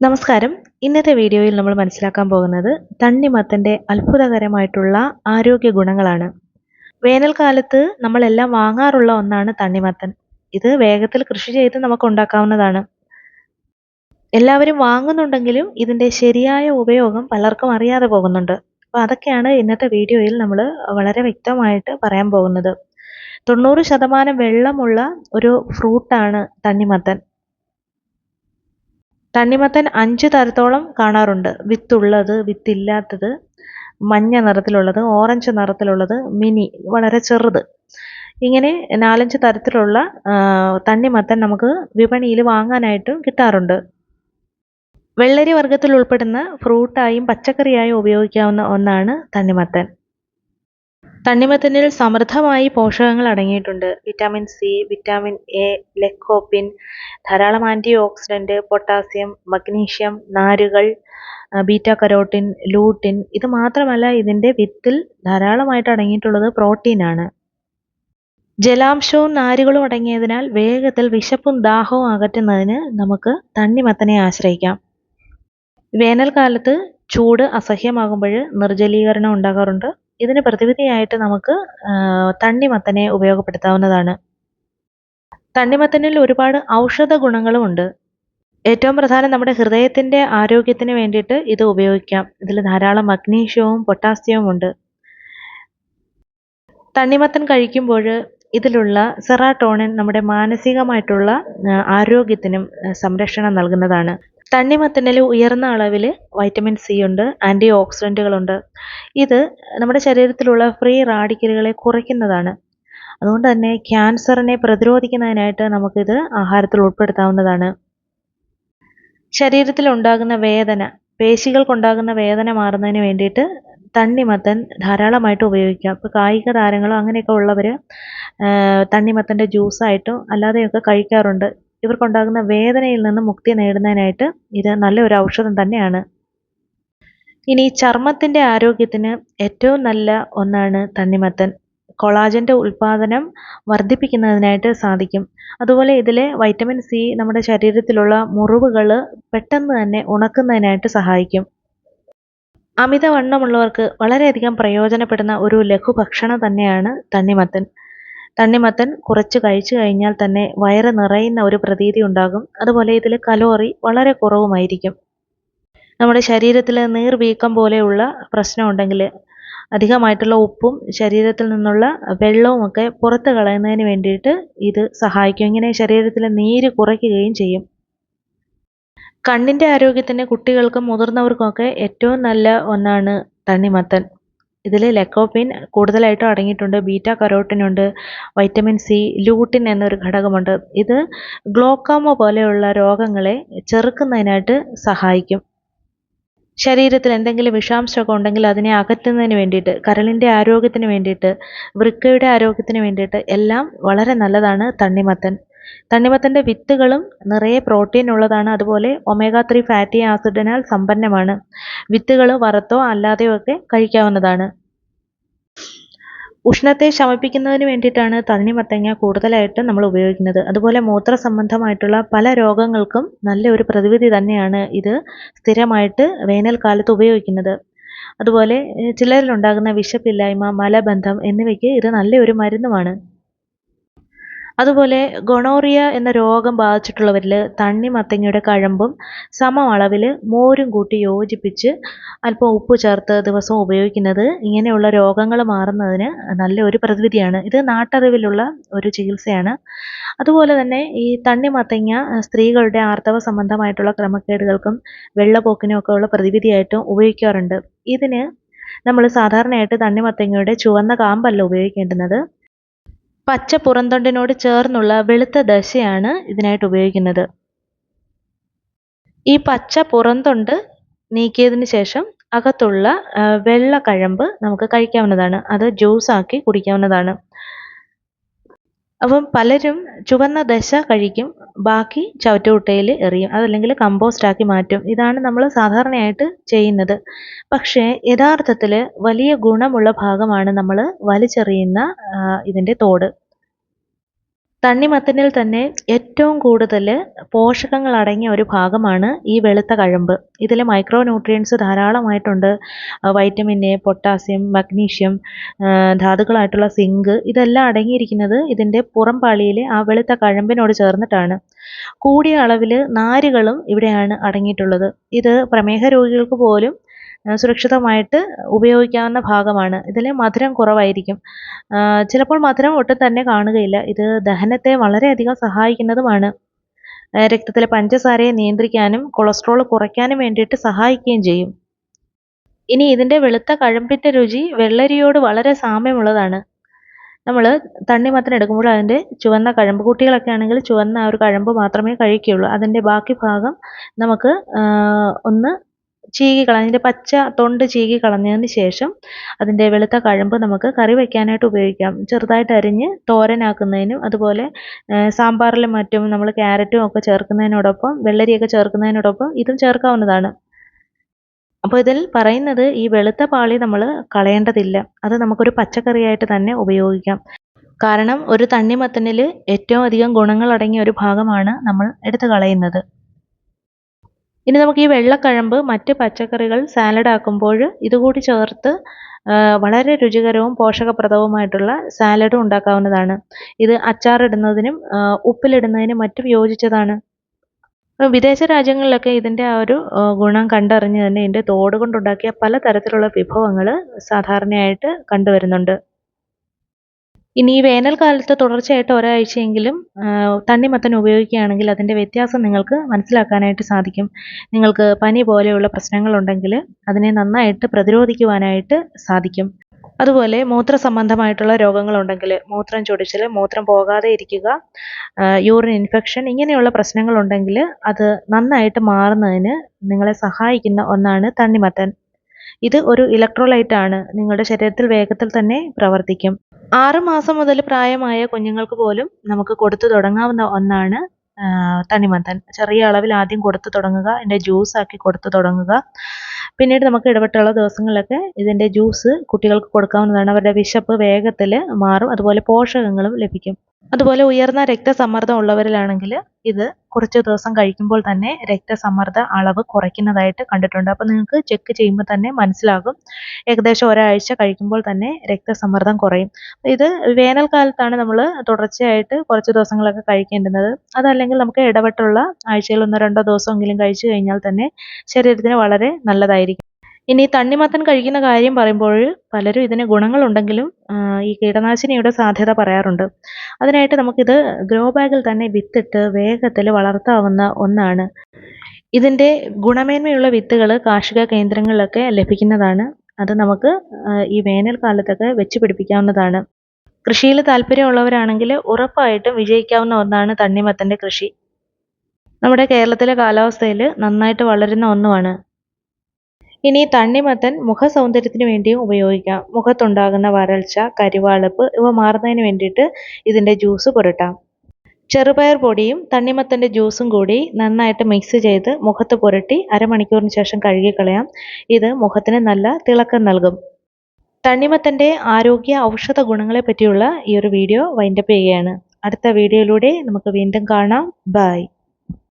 നമസ്കാരം. ഇന്നത്തെ വീഡിയോയിൽ നമ്മൾ മനസ്സിലാക്കാൻ പോകുന്നത് തണ്ണിമത്തന്റെ അത്ഭുതകരമായിട്ടുള്ള ആരോഗ്യ ഗുണങ്ങളാണ്. വേനൽക്കാലത്ത് നമ്മളെല്ലാം വാങ്ങാറുള്ള ഒന്നാണ് തണ്ണിമത്തൻ. ഇത് വേഗത്തിൽ കൃഷി ചെയ്ത് നമുക്ക് ഉണ്ടാക്കാവുന്നതാണ്. എല്ലാവരും വാങ്ങുന്നുണ്ടെങ്കിലും ഇതിന്റെ ശരിയായ ഉപയോഗം പലർക്കും അറിയാതെ പോകുന്നുണ്ട്. അപ്പോൾ അതൊക്കെയാണ് ഇന്നത്തെ വീഡിയോയിൽ നമ്മൾ വളരെ വ്യക്തമായിട്ട് പറയാൻ പോകുന്നത്. തൊണ്ണൂറ് ശതമാനം വെള്ളമുള്ള ഒരു ഫ്രൂട്ടാണ് തണ്ണിമത്തൻ. തണ്ണിമത്തൻ അഞ്ച് തരത്തോളം കാണാറുണ്ട്. വിത്തുള്ളത് വിത്തില്ലാത്തത് മഞ്ഞ നിറത്തിലുള്ളത് ഓറഞ്ച് നിറത്തിലുള്ളത് മിനി വളരെ ചെറുത്. ഇങ്ങനെ നാലഞ്ച് തരത്തിലുള്ള തണ്ണിമത്തൻ നമുക്ക് വിപണിയിൽ വാങ്ങാനായിട്ടും കിട്ടാറുണ്ട്. വെള്ളരി വർഗത്തിൽ ഉൾപ്പെടുന്ന ഫ്രൂട്ടായും പച്ചക്കറിയായും ഉപയോഗിക്കാവുന്ന ഒന്നാണ് തണ്ണിമത്തൻ. തണ്ണിമത്തനിൽ സമൃദ്ധമായി പോഷകങ്ങൾ അടങ്ങിയിട്ടുണ്ട്. Vitamin C vitamin A lycopene ധാരാളം ആന്റി ഓക്സിഡന്റ് പൊട്ടാസ്യം മഗ്നീഷ്യം നാരുകൾ ബീറ്റ കരോട്ടിൻ ലൂട്ടിൻ. ഇത് മാത്രമല്ല ഇതിന്റെ വിത്തിൽ ധാരാളമായിട്ട് അടങ്ങിയിട്ടുള്ളത് പ്രോട്ടീനാണ്. ജലാംശവും നാരുകളും അടങ്ങിയതിനാൽ വേഗത്തിൽ വിശപ്പും ദാഹവും അകറ്റുന്നതിന് നമുക്ക് തണ്ണിമത്തനെ ആശ്രയിക്കാം. വേനൽക്കാലത്ത് ചൂട് അസഹ്യമാകുമ്പോൾ നിർജലീകരണം ഉണ്ടാകാറുണ്ട്. ഇതിന് പ്രതിവിധിയായിട്ട് നമുക്ക് തണ്ണിമത്തനെ ഉപയോഗപ്പെടുത്താവുന്നതാണ്. തണ്ണിമത്തനിൽ ഒരുപാട് ഔഷധ ഗുണങ്ങളുമുണ്ട്. ഏറ്റവും പ്രധാനം നമ്മുടെ ഹൃദയത്തിന്റെ ആരോഗ്യത്തിന് വേണ്ടിയിട്ട് ഇത് ഉപയോഗിക്കാം. ഇതിൽ ധാരാളം മഗ്നീഷ്യവും പൊട്ടാസ്യവും ഉണ്ട്. തണ്ണിമത്തൻ കഴിക്കുമ്പോൾ ഇതിലുള്ള സെറാട്ടോണിൻ നമ്മുടെ മാനസികമായിട്ടുള്ള ആരോഗ്യത്തിനും സംരക്ഷണം നൽകുന്നതാണ്. തണ്ണിമത്തനിൽ ഉയർന്ന അളവിൽ വൈറ്റമിൻ സി ഉണ്ട് ആന്റി ഓക്സിഡന്റുകളുണ്ട് ഇത് നമ്മുടെ ശരീരത്തിലുള്ള ഫ്രീ റാഡിക്കലുകളെ കുറയ്ക്കുന്നതാണ്. അതുകൊണ്ട് തന്നെ ക്യാൻസറിനെ പ്രതിരോധിക്കുന്നതിനായിട്ട് നമുക്കിത് ആഹാരത്തിൽ ഉൾപ്പെടുത്താവുന്നതാണ്. ശരീരത്തിൽ ഉണ്ടാകുന്ന വേദന പേശികൾക്കുണ്ടാകുന്ന വേദന മാറുന്നതിന് വേണ്ടിയിട്ട് തണ്ണിമത്തൻ ധാരാളമായിട്ട് ഉപയോഗിക്കാം. ഇപ്പോൾ കായിക താരങ്ങളോ അങ്ങനെയൊക്കെ ഉള്ളവർ തണ്ണിമത്തന്റെ ജ്യൂസായിട്ടോ അല്ലാതെയൊക്കെ കഴിക്കാറുണ്ട്. ഇവർക്കുണ്ടാകുന്ന വേദനയിൽ നിന്ന് മുക്തി നേടുന്നതിനായിട്ട് ഇത് നല്ലൊരു ഔഷധം തന്നെയാണ്. ഇനി ചർമ്മത്തിന്റെ ആരോഗ്യത്തിന് ഏറ്റവും നല്ല ഒന്നാണ് തണ്ണിമത്തൻ. കൊളാജന്റെ ഉൽപ്പാദനം വർദ്ധിപ്പിക്കുന്നതിനായിട്ട് സാധിക്കും. അതുപോലെ ഇതിലെ വൈറ്റമിൻ സി നമ്മുടെ ശരീരത്തിലുള്ള മുറിവുകൾ പെട്ടെന്ന് തന്നെ ഉണക്കുന്നതിനായിട്ട് സഹായിക്കും. അമിതവണ്ണമുള്ളവർക്ക് വളരെയധികം പ്രയോജനപ്പെടുന്ന ഒരു ലഘുഭക്ഷണം തന്നെയാണ് തണ്ണിമത്തൻ. തണ്ണിമത്തൻ കുറച്ച് കഴിച്ചു കഴിഞ്ഞാൽ തന്നെ വയറ് നിറയുന്ന ഒരു പ്രതീതി ഉണ്ടാകും. അതുപോലെ ഇതിൽ കലോറി വളരെ കുറവുമായിരിക്കും. നമ്മുടെ ശരീരത്തിൽ നീർവീക്കം പോലെയുള്ള പ്രശ്നം ഉണ്ടെങ്കിൽ അധികമായിട്ടുള്ള ഉപ്പും ശരീരത്തിൽ നിന്നുള്ള വെള്ളവും ഒക്കെ പുറത്ത് കളയുന്നതിന് വേണ്ടിയിട്ട് ഇത് സഹായിക്കും. ഇങ്ങനെ ശരീരത്തിലെ നീര് കുറയ്ക്കുകയും ചെയ്യും. കണ്ണിന്റെ ആരോഗ്യത്തിന് കുട്ടികൾക്കും മുതിർന്നവർക്കും ഒക്കെ ഏറ്റവും നല്ല ഒന്നാണ് തണ്ണിമത്തൻ. ഇതിൽ ലെക്കോപ്പിൻ കൂടുതലായിട്ടും അടങ്ങിയിട്ടുണ്ട് ബീറ്റ കരോട്ടിനുണ്ട് വൈറ്റമിൻ സി ലൂട്ടിൻ എന്നൊരു ഘടകമുണ്ട്. ഇത് ഗ്ലോക്കോമ പോലെയുള്ള രോഗങ്ങളെ ചെറുക്കുന്നതിനായിട്ട് സഹായിക്കും. ശരീരത്തിൽ എന്തെങ്കിലും വിഷാംശമൊക്കെ ഉണ്ടെങ്കിൽ അതിനെ അകറ്റുന്നതിന് വേണ്ടിയിട്ട് കരളിന്റെ ആരോഗ്യത്തിന് വേണ്ടിയിട്ട് വൃക്കയുടെ ആരോഗ്യത്തിന് വേണ്ടിയിട്ട് എല്ലാം വളരെ നല്ലതാണ് തണ്ണിമത്തൻ. തണ്ണിമത്തന്റെ വിത്തുകളും നിറയെ പ്രോട്ടീൻ ഉള്ളതാണ്. അതുപോലെ ഒമേഗ ത്രീ ഫാറ്റി ആസിഡിനാൽ സമ്പന്നമാണ്. വിത്തുകൾ വറുത്തോ അല്ലാതെയോ ഒക്കെ കഴിക്കാവുന്നതാണ്. ഉഷ്ണത്തെ ശമിപ്പിക്കുന്നതിന് വേണ്ടിയിട്ടാണ് തണ്ണിമത്തങ്ങ കൂടുതലായിട്ടും നമ്മൾ ഉപയോഗിക്കുന്നത്. അതുപോലെ മൂത്ര സംബന്ധമായിട്ടുള്ള പല രോഗങ്ങൾക്കും നല്ലൊരു പ്രതിവിധി തന്നെയാണ് ഇത് സ്ഥിരമായിട്ട് വേനൽക്കാലത്ത് ഉപയോഗിക്കുന്നത്. അതുപോലെ ചിലരിലുണ്ടാകുന്ന വിശപ്പില്ലായ്മ മലബന്ധം എന്നിവയ്ക്ക് ഇത് നല്ലൊരു മരുന്നുമാണ്. അതുപോലെ ഗൊണോറിയ എന്ന രോഗം ബാധിച്ചിട്ടുള്ളവരിൽ തണ്ണിമത്തങ്ങയുടെ കഴമ്പും സമ അളവിൽ മോരും കൂട്ടി യോജിപ്പിച്ച് അല്പം ഉപ്പ് ചേർത്ത് ദിവസവും ഉപയോഗിക്കുന്നത് ഇങ്ങനെയുള്ള രോഗങ്ങൾ മാറുന്നതിന് നല്ല ഒരു പ്രതിവിധിയാണ്. ഇത് നാട്ടറിവിലുള്ള ഒരു ചികിത്സയാണ്. അതുപോലെ തന്നെ ഈ തണ്ണിമത്തങ്ങ സ്ത്രീകളുടെ ആർത്തവ സംബന്ധമായിട്ടുള്ള ക്രമക്കേടുകൾക്കും വെള്ളപ്പോക്കിനും ഒക്കെ ഉള്ള പ്രതിവിധിയായിട്ടും ഉപയോഗിക്കാറുണ്ട്. ഇതിന് നമ്മൾ സാധാരണയായിട്ട് തണ്ണിമത്തങ്ങയുടെ ചുവന്ന കാമ്പല്ല ഉപയോഗിക്കേണ്ടുന്നത്. പച്ച പുറംതൊണ്ടിനോട് ചേർന്നുള്ള വെളുത്ത ദശയാണ് ഇതിനായിട്ട് ഉപയോഗിക്കുന്നത്. ഈ പച്ച പുറംതൊണ്ട് നീക്കിയതിന് ശേഷം അകത്തുള്ള വെള്ള കഴമ്പ് നമുക്ക് കഴിക്കാവുന്നതാണ്. അത് ജ്യൂസാക്കി കുടിക്കാവുന്നതാണ്. അപ്പം പലരും ചുവന്ന ദശ കഴിക്കും ബാക്കി ചവറ്റുകുട്ടയിൽ എറിയും അതല്ലെങ്കിൽ കമ്പോസ്റ്റാക്കി മാറ്റും. ഇതാണ് നമ്മൾ സാധാരണയായിട്ട് ചെയ്യുന്നത്. പക്ഷേ യഥാർത്ഥത്തിൽ വലിയ ഗുണമുള്ള ഭാഗമാണ് നമ്മൾ വലിച്ചെറിയുന്ന ഇതിന്റെ തോട്. തണ്ണിമത്തനിൽ തന്നെ ഏറ്റവും കൂടുതൽ പോഷകങ്ങൾ അടങ്ങിയ ഒരു ഭാഗമാണ് ഈ വെളുത്ത കഴമ്പ്. ഇതിൽ മൈക്രോ ന്യൂട്രിയൻസ് ധാരാളമായിട്ടുണ്ട് വൈറ്റമിൻ എ പൊട്ടാസ്യം മഗ്നീഷ്യം ധാതുക്കളായിട്ടുള്ള സിങ്ക് ഇതെല്ലാം അടങ്ങിയിരിക്കുന്നത് ഇതിന്റെ പുറം ആ വെളുത്ത കഴമ്പിനോട് ചേർന്നിട്ടാണ്. കൂടിയ അളവിൽ നാരുകളും ഇവിടെയാണ് അടങ്ങിയിട്ടുള്ളത്. ഇത് പ്രമേഹ രോഗികൾക്ക് പോലും സുരക്ഷിതമായിട്ട് ഉപയോഗിക്കാവുന്ന ഭാഗമാണ്. ഇതിൽ മധുരം കുറവായിരിക്കും. ചിലപ്പോൾ മധുരം ഒട്ടും തന്നെ കാണുകയില്ല. ഇത് ദഹനത്തെ വളരെയധികം സഹായിക്കുന്നതുമാണ്. രക്തത്തിലെ പഞ്ചസാരയെ നിയന്ത്രിക്കാനും കൊളസ്ട്രോൾ കുറയ്ക്കാനും വേണ്ടിയിട്ട് സഹായിക്കുകയും ചെയ്യും. ഇനി ഇതിന്റെ വെളുത്ത കഴമ്പിന്റെ രുചി വെള്ളരിയോട് വളരെ സാമ്യമുള്ളതാണ്. നമ്മൾ തണ്ണിമത്തൻ എടുക്കുമ്പോൾ അതിന്റെ ചുവന്ന കഴമ്പ് കുട്ടികളൊക്കെ ആണെങ്കിൽ ചുവന്ന ആ ഒരു കഴമ്പ് മാത്രമേ കഴിക്കുകയുള്ളൂ. അതിന്റെ ബാക്കി ഭാഗം നമുക്ക് ഒന്ന് ചീകി കളഞ്ഞ് അതിന്റെ പച്ച തൊണ്ട് ചീകി കളഞ്ഞതിന് ശേഷം അതിന്റെ വെളുത്ത കഴമ്പ് നമുക്ക് കറി വയ്ക്കാനായിട്ട് ഉപയോഗിക്കാം. ചെറുതായിട്ട് അരിഞ്ഞ് തോരനാക്കുന്നതിനും അതുപോലെ സാമ്പാറിലും മറ്റും നമ്മൾ ക്യാരറ്റും ഒക്കെ ചേർക്കുന്നതിനോടൊപ്പം വെള്ളരിയൊക്കെ ചേർക്കുന്നതിനോടൊപ്പം ഇതും ചേർക്കാവുന്നതാണ്. അപ്പോൾ ഇതിൽ പറയുന്നത് ഈ വെളുത്ത പാളി നമ്മൾ കളയേണ്ടതില്ല. അത് നമുക്കൊരു പച്ചക്കറിയായിട്ട് തന്നെ ഉപയോഗിക്കാം. കാരണം ഒരു തണ്ണിമത്തനിൽ ഏറ്റവും അധികം ഗുണങ്ങൾ അടങ്ങിയ ഒരു ഭാഗമാണ് നമ്മൾ എടുത്തു കളയുന്നത്. ഇനി നമുക്ക് ഈ വെള്ളക്കഴമ്പ് മറ്റ് പച്ചക്കറികൾ സാലഡ് ആക്കുമ്പോൾ ഇതുകൂടി ചേർത്ത് വളരെ രുചികരവും പോഷകപ്രദവുമായിട്ടുള്ള സാലഡും ഉണ്ടാക്കാവുന്നതാണ്. ഇത് അച്ചാറിടുന്നതിനും ഉപ്പിലിടുന്നതിനും മറ്റും യോജിച്ചതാണ്. വിദേശ രാജ്യങ്ങളിലൊക്കെ ഇതിന്റെ ആ ഒരു ഗുണം കണ്ടറിഞ്ഞ് തന്നെ ഇതിന്റെ തോട് കൊണ്ടുണ്ടാക്കിയ പലതരത്തിലുള്ള വിഭവങ്ങൾ സാധാരണയായിട്ട് കണ്ടുവരുന്നുണ്ട്. ഇനി ഈ വേനൽക്കാലത്ത് തുടർച്ചയായിട്ട് ഒരാഴ്ചയെങ്കിലും തണ്ണിമത്തൻ ഉപയോഗിക്കുകയാണെങ്കിൽ അതിന്റെ വ്യത്യാസം നിങ്ങൾക്ക് മനസ്സിലാക്കാനായിട്ട് സാധിക്കും. നിങ്ങൾക്ക് പനി പോലെയുള്ള പ്രശ്നങ്ങളുണ്ടെങ്കിൽ അതിനെ നന്നായിട്ട് പ്രതിരോധിക്കുവാനായിട്ട് സാധിക്കും. അതുപോലെ മൂത്ര സംബന്ധമായിട്ടുള്ള രോഗങ്ങളുണ്ടെങ്കിൽ മൂത്രം ചൊടിച്ചിൽ മൂത്രം പോകാതെ ഇരിക്കുക യൂറിൻ ഇൻഫെക്ഷൻ ഇങ്ങനെയുള്ള പ്രശ്നങ്ങളുണ്ടെങ്കിൽ അത് നന്നായിട്ട് മാറുന്നതിന് നിങ്ങളെ സഹായിക്കുന്ന ഒന്നാണ് തണ്ണിമത്തൻ. ഇത് ഒരു ഇലക്ട്രോലൈറ്റ് ആണ്. നിങ്ങളുടെ ശരീരത്തിൽ വേഗത്തിൽ തന്നെ പ്രവർത്തിക്കും. ആറ് മാസം മുതൽ പ്രായമായ കുഞ്ഞുങ്ങൾക്ക് പോലും നമുക്ക് കൊടുത്തു തുടങ്ങാവുന്ന ഒന്നാണ് തണിമന്തൻ ചെറിയ അളവിൽ ആദ്യം കൊടുത്തു തുടങ്ങുക അതിന്റെ ജ്യൂസ് ആക്കി കൊടുത്തു തുടങ്ങുക. പിന്നീട് നമുക്ക് ഇടപെട്ടുള്ള ദിവസങ്ങളിലൊക്കെ ഇതിന്റെ ജ്യൂസ് കുട്ടികൾക്ക് കൊടുക്കാവുന്നതാണ്. അവരുടെ വിശപ്പ് വേഗത്തിൽ മാറും. അതുപോലെ പോഷകങ്ങളും ലഭിക്കും. അതുപോലെ ഉയർന്ന രക്തസമ്മർദ്ദം ഉള്ളവരിലാണെങ്കിൽ ഇത് കുറച്ച് ദിവസം കഴിക്കുമ്പോൾ തന്നെ രക്തസമ്മർദ്ദ അളവ് കുറയ്ക്കുന്നതായിട്ട് കണ്ടിട്ടുണ്ട്. അപ്പോൾ നിങ്ങൾക്ക് ചെക്ക് ചെയ്യുമ്പോൾ തന്നെ മനസ്സിലാകും. ഏകദേശം ഒരാഴ്ച കഴിക്കുമ്പോൾ തന്നെ രക്തസമ്മർദ്ദം കുറയും. ഇത് വേനൽക്കാലത്താണ് നമ്മൾ തുടർച്ചയായിട്ട് കുറച്ച് ദിവസങ്ങളൊക്കെ കഴിക്കേണ്ടുന്നത്. അതല്ലെങ്കിൽ നമുക്ക് ഇടവിട്ടുള്ള ആഴ്ചയിൽ ഒന്നോ രണ്ടോ ദിവസമെങ്കിലും കഴിച്ചു കഴിഞ്ഞാൽ തന്നെ ശരീരത്തിന് വളരെ നല്ലതായിരിക്കും. ഇനി തണ്ണിമത്തൻ കഴിക്കുന്ന കാര്യം പറയുമ്പോൾ പലരും ഇതിന് ഗുണങ്ങളുണ്ടെങ്കിലും ഈ കീടനാശിനിയുടെ സാധ്യത പറയാറുണ്ട്. അതിനായിട്ട് നമുക്കിത് ഗ്രോ ബാഗിൽ തന്നെ വിത്തിട്ട് വേഗത്തിൽ വളർത്താവുന്ന ഒന്നാണ്. ഇതിന്റെ ഗുണമേന്മയുള്ള വിത്തുകൾ കാർഷിക കേന്ദ്രങ്ങളിലൊക്കെ ലഭിക്കുന്നതാണ്. അത് നമുക്ക് ഈ വേനൽക്കാലത്തൊക്കെ വെച്ച് പിടിപ്പിക്കാവുന്നതാണ്. കൃഷിയിൽ താല്പര്യമുള്ളവരാണെങ്കിൽ ഉറപ്പായിട്ടും വിജയിക്കാവുന്ന ഒന്നാണ് തണ്ണിമത്തന്റെ കൃഷി. നമ്മുടെ കേരളത്തിലെ കാലാവസ്ഥയിൽ നന്നായിട്ട് വളരുന്ന ഒന്നുമാണ് ഇനി തണ്ണിമത്തൻ മുഖസൗന്ദര്യത്തിന് വേണ്ടിയും ഉപയോഗിക്കാം. മുഖത്തുണ്ടാകുന്ന വരൾച്ച കരിവാളപ്പ് ഇവ മാറുന്നതിന് വേണ്ടിയിട്ട് ഇതിന്റെ ജ്യൂസ് പുരട്ടാം. ചെറുപയർ പൊടിയും തണ്ണിമത്തന്റെ ജ്യൂസും കൂടി നന്നായിട്ട് മിക്സ് ചെയ്ത് മുഖത്ത് പുരട്ടി അരമണിക്കൂറിന് ശേഷം കഴുകിക്കളയാം. ഇത് മുഖത്തിന് നല്ല തിളക്കം നൽകും. തണ്ണിമത്തന്റെ ആരോഗ്യ ഔഷധ ഗുണങ്ങളെ പറ്റിയുള്ള ഈ ഒരു വീഡിയോ വൈൻഡപ്പ് ചെയ്യുകയാണ്. അടുത്ത വീഡിയോയിലൂടെ നമുക്ക് വീണ്ടും കാണാം. ബൈ